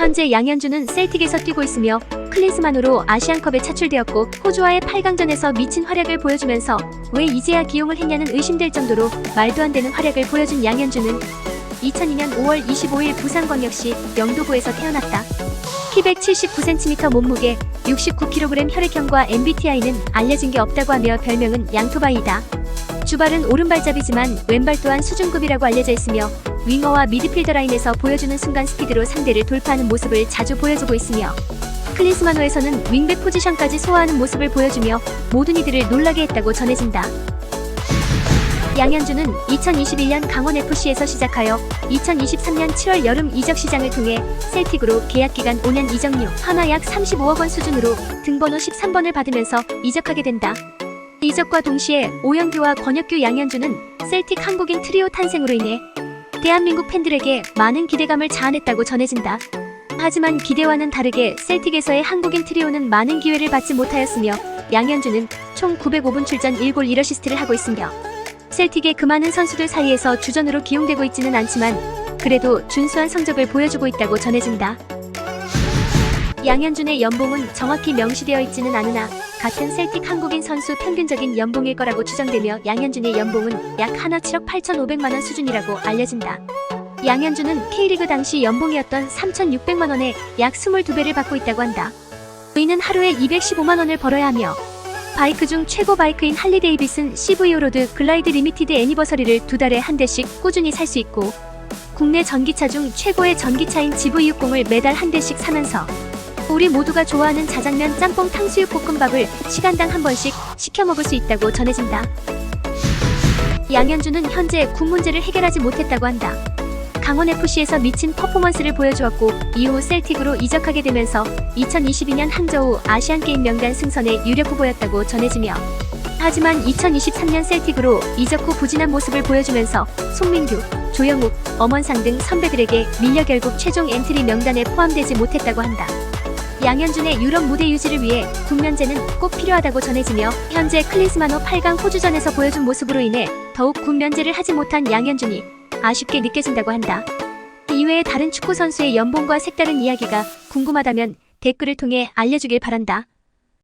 현재 양현주는 셀틱에서 뛰고 있으며 클린스만으로 아시안컵에 차출되었고 호주와의 8강전에서 미친 활약을 보여주면서 왜 이제야 기용을 했냐는 의심될 정도로 말도 안 되는 활약을 보여준 양현주는 2002년 5월 25일 부산광역시 영도구에서 태어났다. 키 179cm 몸무게 69kg 혈액형과 MBTI는 알려진 게 없다고 하며 별명은 양토바이다. 주발은 오른발잡이지만 왼발 또한 수준급이라고 알려져 있으며 윙어와 미드필더 라인에서 보여주는 순간 스피드로 상대를 돌파하는 모습을 자주 보여주고 있으며 클린스만호에서는 윙백 포지션까지 소화하는 모습을 보여주며 모든 이들을 놀라게 했다고 전해진다. 양현주는 2021년 강원FC에서 시작하여 2023년 7월 여름 이적 시장을 통해 셀틱으로 계약 기간 5년 이적료 하나 약 35억 원 수준으로 등번호 13번을 받으면서 이적하게 된다. 이적과 동시에 오영규와 권혁규 양현주는 셀틱 한국인 트리오 탄생으로 인해 대한민국 팬들에게 많은 기대감을 자아냈다고 전해진다. 하지만 기대와는 다르게 셀틱에서의 한국인 트리오는 많은 기회를 받지 못하였으며 양현주는 총 905분 출전 1골 1어시스트를 하고 있으며 셀틱의 그 많은 선수들 사이에서 주전으로 기용되고 있지는 않지만 그래도 준수한 성적을 보여주고 있다고 전해진다. 양현준의 연봉은 정확히 명시되어 있지는 않으나 같은 셀틱 한국인 선수 평균적인 연봉일 거라고 추정되며 양현준의 연봉은 약 하나 7억 8,500만 원 수준이라고 알려진다. 양현준은 K리그 당시 연봉이었던 3,600만 원에 약 22배를 받고 있다고 한다. 이는 하루에 215만 원을 벌어야 하며 바이크 중 최고 바이크인 할리 데이비슨 CV 오로드 글라이드 리미티드 애니버서리를 두 달에 한 대씩 꾸준히 살 수 있고 국내 전기차 중 최고의 전기차인 GV60을 매달 한 대씩 사면서 우리 모두가 좋아하는 자장면 짬뽕 탕수육 볶음밥을 시간당 한 번씩 시켜 먹을 수 있다고 전해진다. 양현주는 현재 군 문제를 해결하지 못했다고 한다. 강원FC에서 미친 퍼포먼스를 보여주었고 이후 셀틱으로 이적하게 되면서 2022년 항저우 아시안게임 명단 승선의 유력 후보였다고 전해지며 하지만 2023년 셀틱으로 이적 후 부진한 모습을 보여주면서 송민규, 조영욱, 엄원상 등 선배들에게 밀려 결국 최종 엔트리 명단에 포함되지 못했다고 한다. 양현준의 유럽 무대 유지를 위해 군면제는 꼭 필요하다고 전해지며 현재 클린스만호 8강 호주전에서 보여준 모습으로 인해 더욱 군면제를 하지 못한 양현준이 아쉽게 느껴진다고 한다. 이외에 다른 축구 선수의 연봉과 색다른 이야기가 궁금하다면 댓글을 통해 알려주길 바란다.